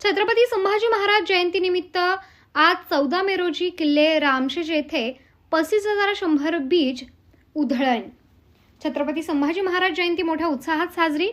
छत्रपती संभाजी महाराज जयंतीनिमित्त आज चौदा मे रोजी किल्ले रामशेज येथे पस्तीस हजार शंभर बीज उधळण. छत्रपती संभाजी महाराज जयंती मोठ्या उत्साहात साजरी.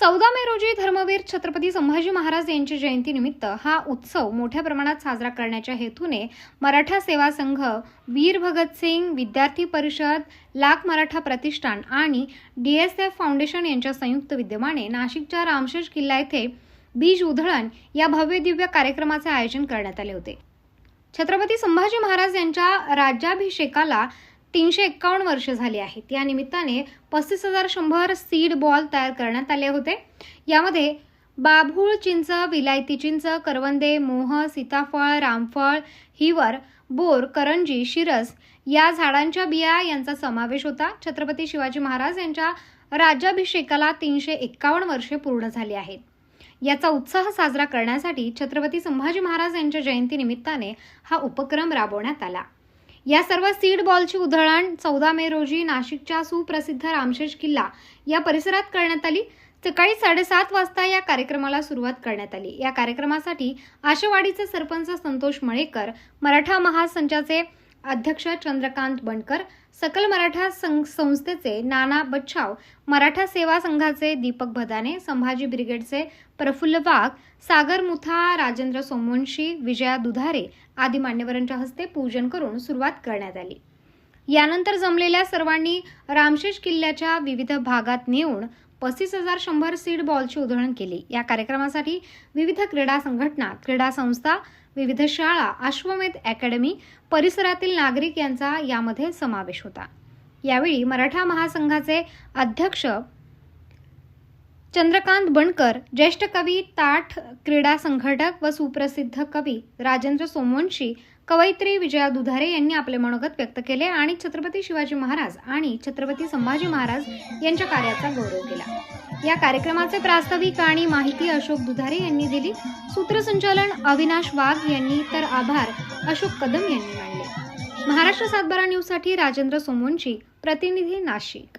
चौदा मे रोजी धर्मवीर छत्रपती संभाजी महाराज यांची जयंतीनिमित्त हा उत्सव मोठ्या प्रमाणात साजरा करण्याच्या हेतूने मराठा सेवा संघ वीर भगतसिंग विद्यार्थी परिषद लाख मराठा प्रतिष्ठान आणि डी एस एफ फाउंडेशन यांच्या संयुक्त विद्यमाने नाशिकच्या रामशेष किल्ला येथे बीज उधळण या भव्य दिव्य कार्यक्रमाचे आयोजन करण्यात आले होते. छत्रपती संभाजी महाराज यांच्या राज्याभिषेकाला तीनशे एक्कावन्न वर्ष झाली आहेत. या निमित्ताने पस्तीस हजार शंभर सीड बॉल तयार करण्यात आले होते. यामध्ये बाभूळ चिंच विलायती चिंच करवंदे मोह सीताफळ रामफळ हिवर बोर करंजी शिरस या झाडांच्या बिया यांचा समावेश होता. छत्रपती शिवाजी महाराज यांच्या राज्याभिषेकाला तीनशे एक्कावन्न वर्षे पूर्ण झाली आहेत. याचा उत्साह साजरा करण्यासाठी छत्रपती संभाजी महाराज यांच्या जयंतीनिमित्ताने हा उपक्रम राबवण्यात आला. या सर्व सीड बॉलची उधळण चौदा मे रोजी नाशिकच्या सुप्रसिद्ध रामशेष किल्ला या परिसरात करण्यात आली. सकाळी साडेसात वाजता या कार्यक्रमाला सुरुवात करण्यात आली. या कार्यक्रमासाठी आशेवाडीचे सरपंच संतोष मळेकर मराठा महासंचाचे अध्यक्ष चंद्रकांत बनकर सकल मराठा संघ संस्थेचे नाना बच्छाव मराठा सेवा संघाचे दीपक भदाने संभाजी ब्रिगेडचे प्रफुल्ल वाघ सागर मुथा राजेंद्र सोमवंशी विजया दुधारे आदी मान्यवरांच्या हस्ते पूजन करून सुरुवात करण्यात आली. यानंतर जमलेल्या सर्वांनी रामशेष किल्ल्याच्या विविध भागात नेऊन पस्तीस हजार शंभर सीड बॉलची उधळण केली. या कार्यक्रमासाठी विविध क्रीडा संघटना क्रीडा संस्था विविध शाळा अश्वमेध अकॅडमी परिसरातील नागरिक यांचा यामध्ये समावेश होता. यावेळी मराठा महासंघाचे अध्यक्ष चंद्रकांत बणकर ज्येष्ठ कवी ताठ क्रीडा संघटक व सुप्रसिद्ध कवी राजेंद्र सोमवंशी कवयित्री विजया दुधारे यांनी आपले मनोगत व्यक्त केले आणि छत्रपती शिवाजी महाराज आणि छत्रपती संभाजी महाराज यांच्या कार्याचा गौरव केला. या कार्यक्रमाचे प्रास्ताविक आणि माहिती अशोक दुधारे यांनी दिली. सूत्रसंचालन अविनाश वाघ यांनी तर आभार अशोक कदम यांनी मानले. महाराष्ट्र सातबारा न्यूजसाठी राजेंद्र सोमवंशी प्रतिनिधी नाशिक.